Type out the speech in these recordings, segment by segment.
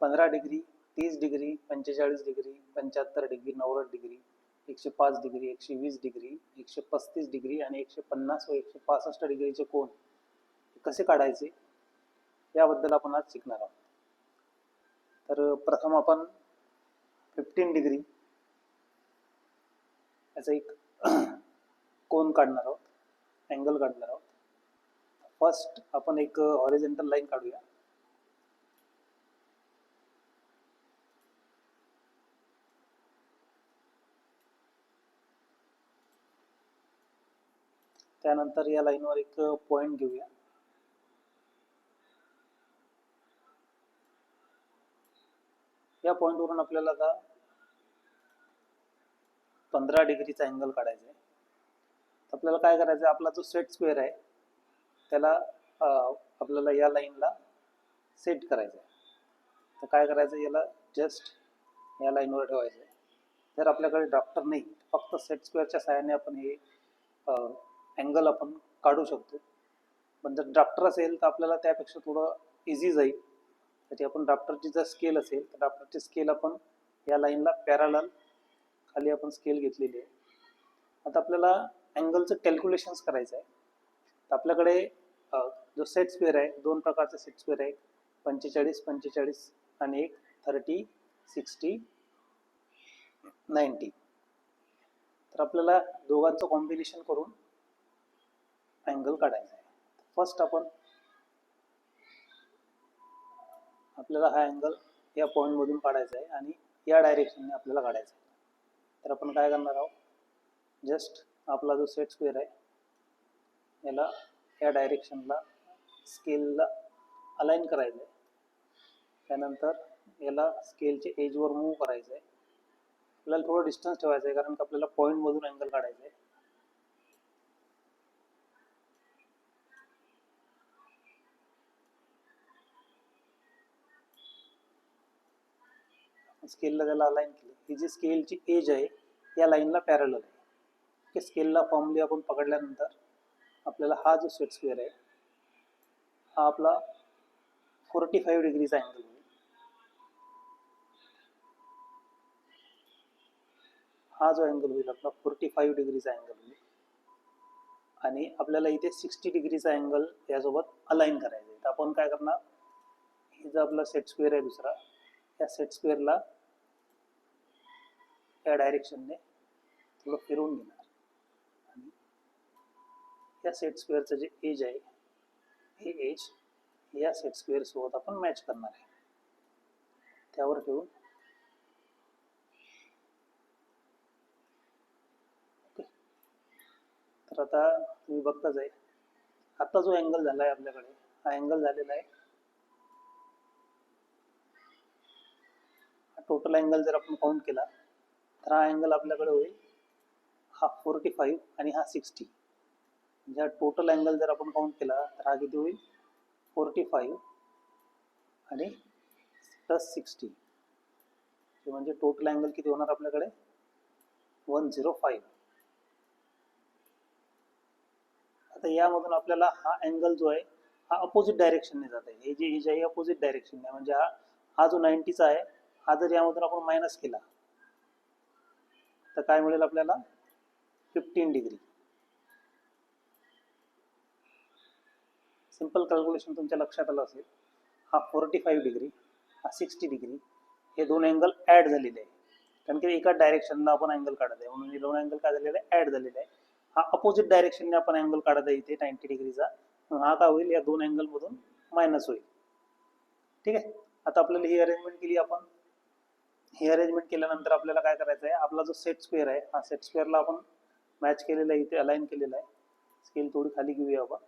पंधरा डिग्री तीस डिग्री पंचेचाळीस डिग्री पंच्याहत्तर डिग्री नव्वद डिग्री एकशे पाच डिग्री एकशे वीस डिग्री एकशे पस्तीस डिग्री आणि एकशे पन्नास व एकशे पासष्ट डिग्रीचे कोण कसे काढायचे? याबद्दल आपण आज शिकणार आहोत. तर प्रथम आपण फिफ्टीन डिग्री याचा एक कोण काढणार आहोत अँगल काढणार आहोत. फर्स्ट आपण एक हॉरिझेंटल लाईन काढूया. त्यानंतर या लाईनवर एक पॉइंट घेऊया. या पॉइंटवरून आपल्याला आता पंधरा डिग्रीचा अँगल काढायचा आहे. आपल्याला काय करायचं आहे? आपला जो सेट स्क्वेअर आहे त्याला आपल्याला या लाईनला सेट करायचं आहे. तर काय करायचं याला जस्ट या लाईनवर ठेवायचं आहे. जर आपल्याकडे डॉक्टर नाही फक्त सेट स्क्वेअरच्या सहाय्याने आपण हे अँगल आपण काढू शकतो. पण जर ड्राफ्टर असेल तर आपल्याला त्यापेक्षा थोडं इझी जाईल. त्याची आपण ड्राफ्टरची जर स्केल असेल तर ड्राफ्टरची स्केल आपण या लाईनला पॅरालाल खाली आपण स्केल घेतलेली आहे. आता आपल्याला अँगलचं कॅल्क्युलेशन्स करायचं आहे. तर आपल्याकडे जो सेट स्क्वेअर आहे दोन प्रकारचे सेट स्क्वेअर आहे पंचेचाळीस पंचेचाळीस आणि एक थर्टी सिक्स्टी नाईन्टी तर आपल्याला दोघांचं कॉम्बिनेशन करून अँगल काढायचा आहे. फर्स्ट आपण आपल्याला हा अँगल या पॉईंटमधून काढायचा आहे आणि या डायरेक्शनने आपल्याला काढायचा आहे. तर आपण काय करणार आहोत? जस्ट आपला जो सेट स्क्वेअर आहे याला या डायरेक्शनला स्केलला अलाइन करायचं आहे. त्यानंतर याला स्केलचे एजवर मूव्ह करायचं आहे. आपल्याला थोडं डिस्टन्स ठेवायचं आहे कारण की आपल्याला पॉईंटमधून अँगल काढायचा आहे. स्केलला त्याला अलाईन केलं ही जी स्केलची एज आहे या लाईनला पॅरल आहे. की स्केलला फॉर्मली आपण पकडल्यानंतर आपल्याला हा जो सेट स्क्वेअर आहे हा आपला फोर्टी फाईव्ह डिग्रीचा अँगल होईल हा जो अँगल होईल आपला फोर्टी फाईव्ह डिग्रीचा अँगल होईल. आणि आपल्याला इथे सिक्स्टी डिग्रीचा अँगल यासोबत अलाईन करायचा आहे. तर आपण काय करणार? हे जो आपला सेट स्क्वेअर आहे दुसरा या सेट स्क्वेअरला त्या डायरेक्शनने थोडं फिरवून घेणार. आणि या सेट स्क्वेअरचं जे एज आहे हे एज या सेट स्क्वेअरसोबत आपण मॅच करणार आहे. त्यावर ठेवून. ओके. तर आता तुम्ही बघताच आहे आता जो अँगल झाला आहे आपल्याकडे हा अँगल झालेला आहे. हा टोटल अँगल जर आपण काउंट केला तर अँगल आपल्याकडे होईल. हा फोर्टी फाईव्ह आणि हा सिक्स्टी म्हणजे हा टोटल अँगल जर आपण काउंट केला तर हा किती होईल? फोर्टी फाईव्ह आणि प्लस सिक्स्टी म्हणजे टोटल अँगल किती होणार आपल्याकडे? वन झिरो फाईव्ह आता यामधून आपल्याला हा अँगल जो आहे हा अपोजिट डायरेक्शनने जात आहे हे जे एज आहे अपोजिट डायरेक्शनने म्हणजे हा हा जो नाईन्टीचा आहे हा जर यामधून आपण मायनस केला तर काय मिळेल आपल्याला? फिफ्टीन डिग्री सिंपल कॅल्क्युलेशन तुमच्या लक्षात आलं असेल. हा फोर्टी फाईव्ह डिग्री हा सिक्स्टी डिग्री हे दोन अँगल ॲड झालेले आहे. कारण की एका डायरेक्शनला आपण अँगल काढत आहे. म्हणून हे दोन अँगल काय झालेले? आहे ॲड झालेले आहे. हा अपोजिट डायरेक्शनने आपण अँगल काढत आहे इथे नाईन्टी डिग्रीचा हा काय होईल? या दोन अँगलमधून मायनस होईल. ठीक आहे? आता आपल्याला ही अरेंजमेंट केली आपण. हे अरेंजमेंट केल्यानंतर आपल्याला काय करायचं आहे आपला जो सेट स्क्वेअर आहे हा सेट स्क्वेअरला आपण मॅच केलेला आहे इथे अलाइन केलेला आहे. स्केल थोडी खाली घेऊया आपण.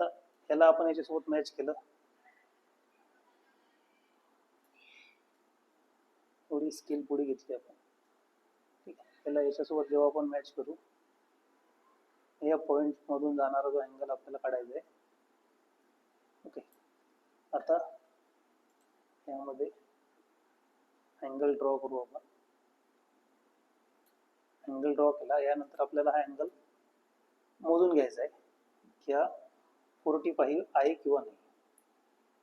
तर याला आपण याच्यासोबत मॅच केलं. थोडी स्केल पुढे घेतली आपण. ठीक आहे. त्याला याच्यासोबत जेव्हा आपण मॅच करू या पॉइंट मधून जाणारा जो अँगल आपल्याला काढायचा आहे. ओके आता यामध्ये अँगल ड्रॉ करू आपण. अँगल ड्रॉ केला यानंतर आपल्याला हा अँगल मोजून घ्यायचा आहे. की हा फोर्टी फाईव्ह आहे किंवा नाही.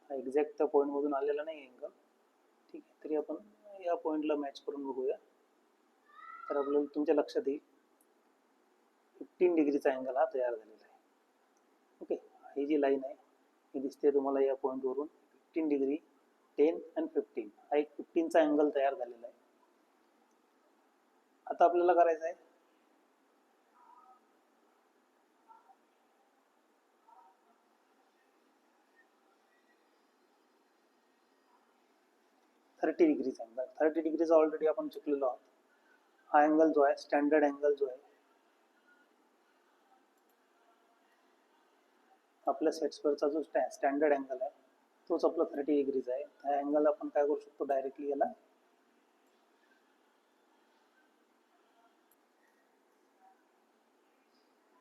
हा एक्झॅक्ट त्या पॉईंटमधून आलेला नाही अँगल ठीक आहे तरी आपण या पॉईंटला मॅच करून बघूया. तर आपल्याला तुमच्या लक्षात येईल. फिफ्टीन डिग्रीचा अँगल हा तयार झालेला आहे. ओके ही जी लाईन आहे ही दिसते तुम्हाला या पॉईंटवरून फिफ्टीन डिग्री टेन आणि फिफ्टीन हा एक फिफ्टीनचा अँगल तयार झालेला आहे. आता आपल्याला करायचं आहे. थर्टी डिग्रीचा अँगल थर्टी डिग्रीचा ऑलरेडी आपण चुकलेलो आहोत. हा अँगल जो आहे स्टँडर्ड अँगल जो आहे आपल्या सेट्सवरचा जो स्टॅ स्टँडर्ड अँगल आहे तोच आपला थर्टी डिग्रीज आहे. त्या अँगल आपण काय करू शकतो? डायरेक्टली याला.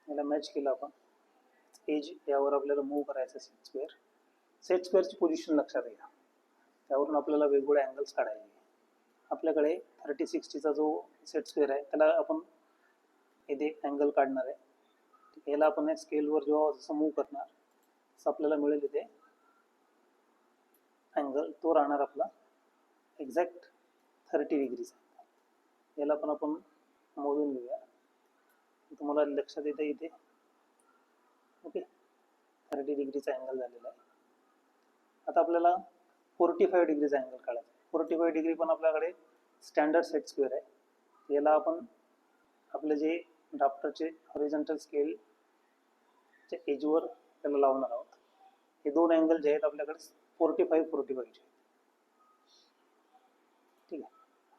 याला मॅच केलं आपण. एज यावर आपल्याला मूव्ह करायचं सेट स्क्वेअर सेट स्क्वेअरची पोझिशन लक्षात घ्या. त्यावरून आपल्याला वेगवेगळे अँगल्स काढायचे. आपल्याकडे थर्टी सिक्स्टीचा जो सेट स्क्वेअर आहे त्याला आपण इथे अँगल काढणार आहे. आहे याला आपण स्केलवर जेव्हा जसं मूव्ह करणार तसं आपल्याला मिळेल इथे अँगल तो राहणार आपला एक्झॅक्ट थर्टी डिग्रीचा याला पण आपण मोजून घेऊया. तुम्हाला लक्षात येतं इथे. ओके थर्टी डिग्रीचा अँगल झालेला आहे. आता आपल्याला फोर्टी फाईव्ह डिग्रीचा अँगल काढायचा फोर्टी फाईव्ह डिग्री पण आपल्याकडे स्टँडर्ड सेट स्क्वेअर आहे. याला आपण आपले जे ड्राफ्टरचे हॉरिझॉन्टल स्केलच्या एजवर त्याला लावणार आहोत. हे दोन अँगल जे आहेत आपल्याकडे फोर्टी फाईव्ह फोर्टी फाईव्हचे ठीक आहे.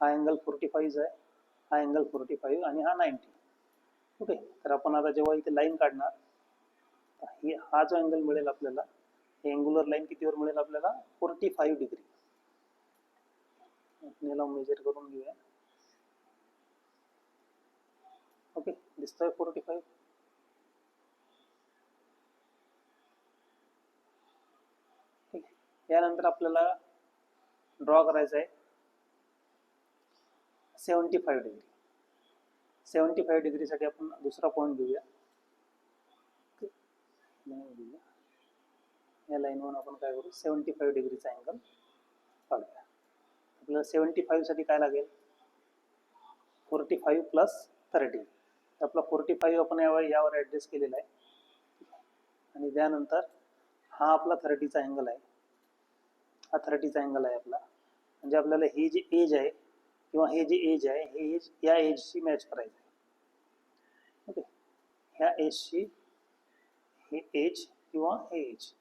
हा अँगल फोर्टी फाईव्ह आहे. हा अँगल फोर्टी फाईव्ह आणि हा नाईन्टी ओके. तर आपण आता जेव्हा इथे लाईन काढणार ही हा जो अँगल मिळेल आपल्याला हे अँगुलर लाईन कितीवर मिळेल आपल्याला? फोर्टी फाईव्ह डिग्री याला मेजर करून घेऊया. ओके. दिसतोय फोर्टी फाईव्ह ठीक आहे यानंतर आपल्याला ड्रॉ करायचं आहे seventy five degree seventy five डिग्रीसाठी आपण दुसरा पॉईंट घेऊया. घेऊया. या लाईनवरून आपण काय करू? सेवन्टी फाईव्ह डिग्रीचा अँगल काढूया. आपल्याला सेवन्टी फाईव्हसाठी काय लागेल? फोर्टी फाईव्ह प्लस थर्टी आपला फोर्टी फाईव्ह आपण यावर यावर ॲडजस्ट केलेला आहे. आणि त्यानंतर हा आपला थर्टीचा अँगल आहे. अथॉरिटीचा अँगल आहे आपला. म्हणजे आपल्याला हे जे एज आहे किंवा हे जे एज आहे हे एज या एजशी मॅच करायचं आहे ओके ह्या एजशी हे एज किंवा हे एज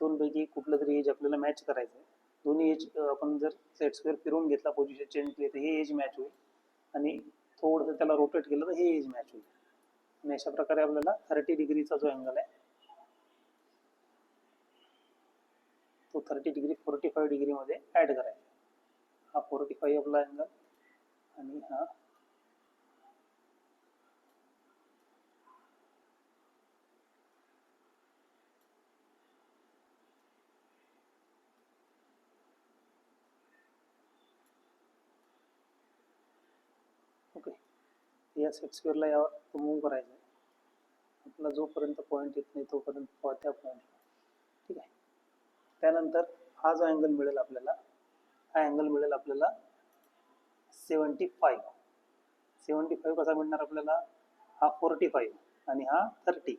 दोनपैकी कुठलं तरी एज आपल्याला मॅच करायचं आहे दोन्ही एज आपण जर सेट स्क्वेअर फिरून घेतला पोझिशन चेंज केली तर हे एज मॅच होईल. आणि थोडंसं त्याला रोटेट केलं तर हे एज मॅच होईल. आणि अशा प्रकारे आपल्याला थर्टी डिग्रीचा जो अँगल आहे तो थर्टी डिग्री फोर्टी फाईव्ह डिग्रीमध्ये ॲड करायचा. हा फोर्टी फाईव्ह आपला अँगल आणि हा ओके. या सेट स्क्वेअरला यावर मूव्ह करायचं आहे. आपला जोपर्यंत पॉईंट येत नाही तोपर्यंत त्या पॉईंट ठीक आहे? त्यानंतर हा जो अँगल मिळेल आपल्याला हा अँगल मिळेल आपल्याला सेवन्टी फाईव्ह सेवन्टी फाईव्ह कसा मिळणार आपल्याला? हा फोर्टी फाईव्ह आणि हा थर्टी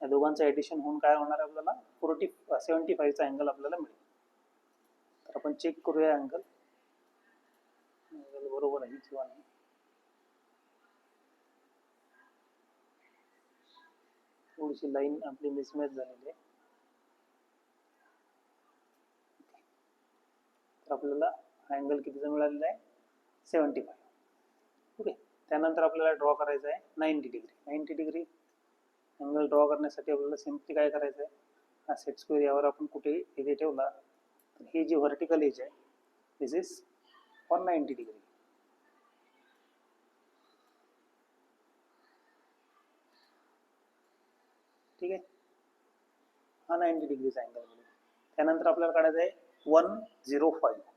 या दोघांचं ॲडिशन होऊन काय होणार आहे आपल्याला? फोर्टी सेवन्टी फाईव्हचा अँगल आपल्याला मिळेल. तर आपण चेक करूया अँगल अँगल बरोबर आहे किंवा नाही? थोडीशी लाईन आपली मिसमॅच झालेली आहे. तर आपल्याला अँगल कितीचा मिळालेला आहे? सेवन्टी ओके त्यानंतर ड्रॉ करायचं आहे degree ninety degree angle draw करण्यासाठी आपल्याला सिम्पली काय करायचं हा सेट स्क्वेअर यावर आपण कुठे ही जी व्हर्टिकल एज आहे this is one ninety degree ठीक हा नाईन्टी डिग्रीचा अँगल मिळेल त्यानंतर आपल्याला काढायचं आहे वन झिरो फाईव्ह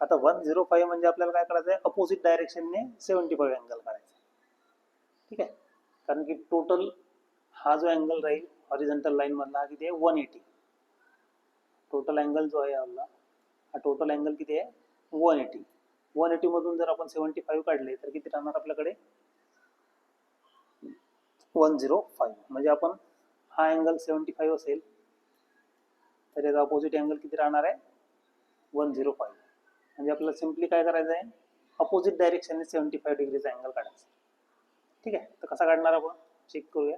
आता वन झिरो फाईव्ह म्हणजे आपल्याला काय करायचं आहे अपोजिट डायरेक्शनने सेवन्टी फाईव्ह अँगल काढायचा आहे ठीक आहे? कारण की टोटल हा जो अँगल राहील हॉरिझॉन्टल लाईनमधला हा किती आहे? वन एटी टोटल अँगल जो आहे आपला हा टोटल अँगल किती आहे? वन एटी वन एटीमधून जर आपण सेवन्टी फाईव्ह काढले तर किती राहणार आपल्याकडे? वन झिरो फाईव्ह म्हणजे आपण हा अँगल सेवन्टी फाईव्ह असेल तर याचा अपोजिट अँगल किती राहणार आहे? वन झिरो फाईव्ह म्हणजे आपल्याला सिम्पली काय करायचं आहे? अपोजिट डायरेक्शनने सेवन्टी फाईव्ह डिग्रीचा अँगल काढायचा. ठीक आहे? तर कसा काढणार आपण? चेक करूया.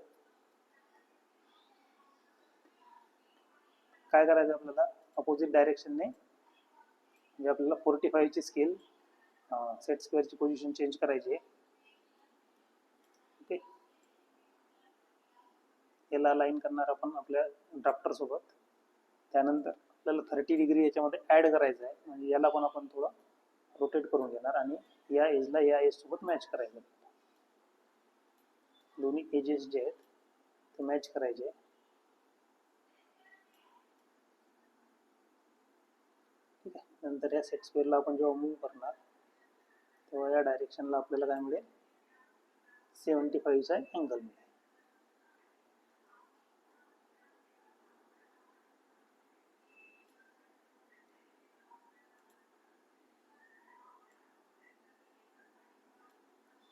काय करायचं आपल्याला? अपोजिट डायरेक्शनने म्हणजे आपल्याला फोर्टी फाईव्हची स्केल सेट स्क्वेअरची पोझिशन चेंज करायची आहे. ओके याला लाईन करणार आपण आपल्या ड्राफ्टर सोबत. त्यानंतर आपल्याला थर्टी डिग्री याच्यामध्ये ऍड करायचं आहे. म्हणजे याला पण आपण थोडं रोटेट करून घेणार आणि या एजला या एज सोबत मॅच करायचं. दोन्ही एजेस जे आहेत ते मॅच करायचे. ठीक आहे? नंतर या सेट स्क्वेअरला आपण जेव्हा मूव्ह करणार तेव्हा या डायरेक्शनला आपल्याला काय मिळेल? सेवन्टी फाईव्हचा अँगल मिळेल.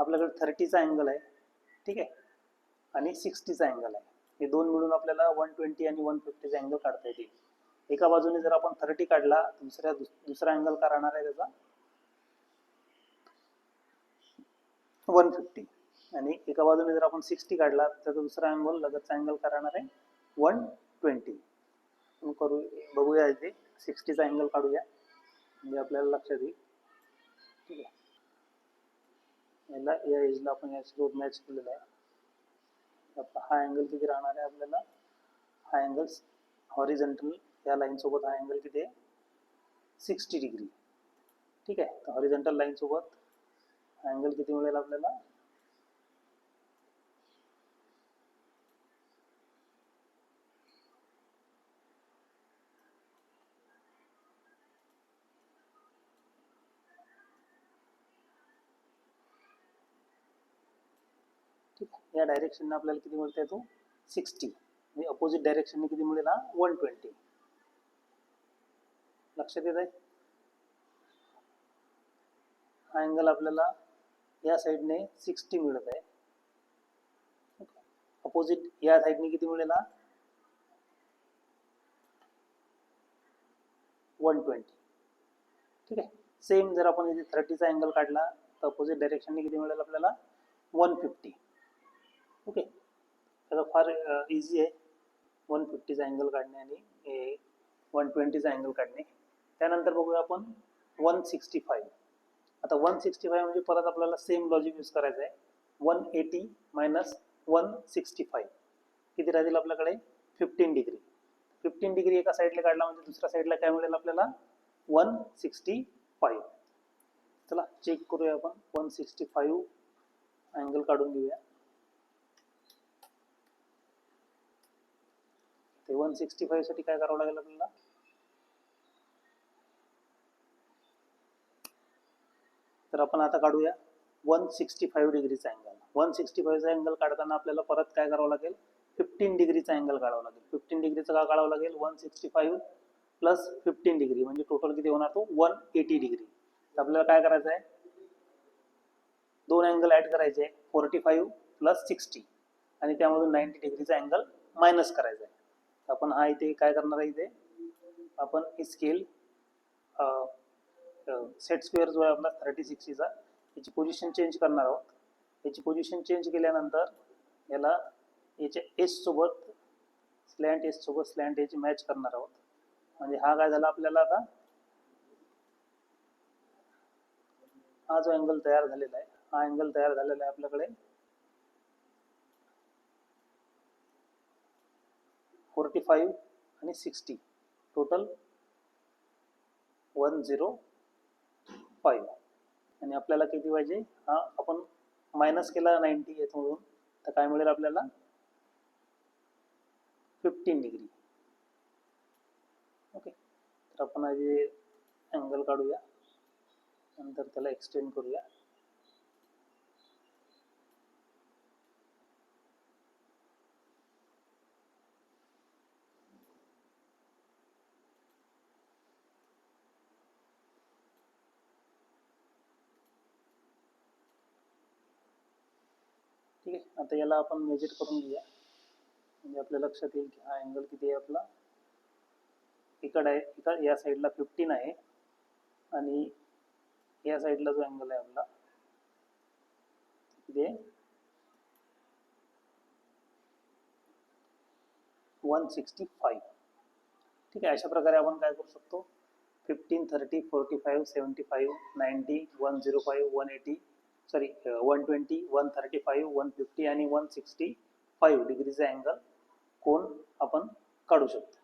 आपल्याकडे थर्टीचा अँगल आहे. ठीक आहे? आणि सिक्स्टीचा अँगल आहे. हे दोन मिळून आपल्याला वन ट्वेंटी आणि वन फिफ्टीचा अँगल काढता येतील. एका बाजूने जर आपण थर्टी काढला दुसऱ्या दुस- दुसरा अँगल का राहणार आहे त्याचा? वन फिफ्टी आणि एका बाजूने जर आपण सिक्स्टी काढला त्याचा दुसरा अँगल लगतचा अँगल का राहणार आहे? वन ट्वेंटी करू बघूया इथे. सिक्स्टीचा अँगल काढूया. म्हणजे आपल्याला लक्षात येईल. ठीक आहे? याला या एजला आपण याच्यासोबत मॅच केलेला आहे आता हा अँगल किती राहणार आहे आपल्याला हा अँगल हॉरिजेंटल या लाईन सोबत हा किती आहे सिक्स्टी डिग्री ठीक आहे तर हॉरिजेंटल लाइन सोबत अँगल किती मिळेल आपल्याला या डायरेक्शनने आपल्याला किती मिळते तो? सिक्स्टी म्हणजे अपोजिट डायरेक्शनने किती मिळेल हा? वन ट्वेंटी लक्षात येत आहे हा अँगल आपल्याला या साईडने सिक्स्टी मिळत आहे अपोजिट या साईडने किती मिळेल हा? वन ट्वेंटी ठीक आहे? सेम जर आपण इथे थर्टीचा अँगल काढला तर अपोजिट डायरेक्शनने किती मिळेल आपल्याला? वन फिफ्टी ओके त्याचा फार इझी आहे. वन फिफ्टीचा अँगल काढणे आणि वन ट्वेंटीचा अँगल काढणे. त्यानंतर बघूया आपण वन सिक्स्टी फाईव्ह आता वन सिक्स्टी फाईव्ह म्हणजे परत आपल्याला सेम लॉजिक यूज करायचं आहे one eighty minus one sixty five किती राहतील आपल्याकडे? फिफ्टीन डिग्री फिफ्टीन डिग्री एका साईडला काढला म्हणजे दुसऱ्या साईडला काय मिळेल आपल्याला? वन सिक्स्टी फाईव्ह चला चेक करूया आपण. वन सिक्स्टी फाईव्ह अँगल काढून घेऊया. ते वन सिक्स्टी फाईव्हसाठी काय करावं लागेल आपल्याला? तर आपण आता काढूया. वन सिक्स्टी फाईव्ह डिग्रीचा अँगल. वन सिक्स्टी फाईव्हचा अँगल काढताना आपल्याला परत काय करावं लागेल? फिफ्टीन डिग्रीचा अँगल काढावा लागेल. फिफ्टीन डिग्रीचा का काढावं लागेल? One sixty five plus fifteen degree. म्हणजे टोटल किती होणार तो? One eighty degree. तर आपल्याला काय करायचं आहे दोन अँगल ऍड करायचे. आहे फोर्टी फाईव्ह प्लस सिक्स्टी. आणि त्यामधून नाईन्टी डिग्रीचा अँगल मायनस करायचा आहे आपण हा इथे काय करणार आहे इथे? आपण स्केल सेट स्क्वेअर जो आहे आपला थर्टी सिक्स्टीचा याची पोझिशन चेंज करणार आहोत. याची पोझिशन चेंज केल्यानंतर याला याच्या एससोबत स्लॅन्ट एस स्लॅन्ट याची मॅच करणार आहोत. म्हणजे हा काय झाला आपल्याला आता? हा जो अँगल तयार झालेला आहे हा अँगल तयार झालेला आहे आपल्याकडे. फोर्टी फाईव्ह आणि sixty. Total one zero five. आणि आपल्याला किती पाहिजे? हा आपण मायनस केला नाईन्टी याच्यामधून तर काय मिळेल आपल्याला? फिफ्टीन डिग्री ओके तर आपण आधी अँगल काढूया नंतर त्याला एक्सटेंड करूया. आता याला आपण मेजर करून घेऊया. म्हणजे आपल्या लक्षात येईल की हा अँगल किती आहे आपला. इकडे आहे इकडे या साईडला फिफ्टीन आहे. आणि या साईडला जो अँगल आहे आपला किती आहे? वन सिक्स्टी फाईव्ह ठीक आहे अशा प्रकारे आपण काय करू शकतो? Fifteen thirty forty five seventy five ninety one zero five one eighty sorry one twenty one thirty five one fifty आणि वन सिक्स्टी फाईव्ह डिग्रीचा अँगल कोण आपण काढू शकतो.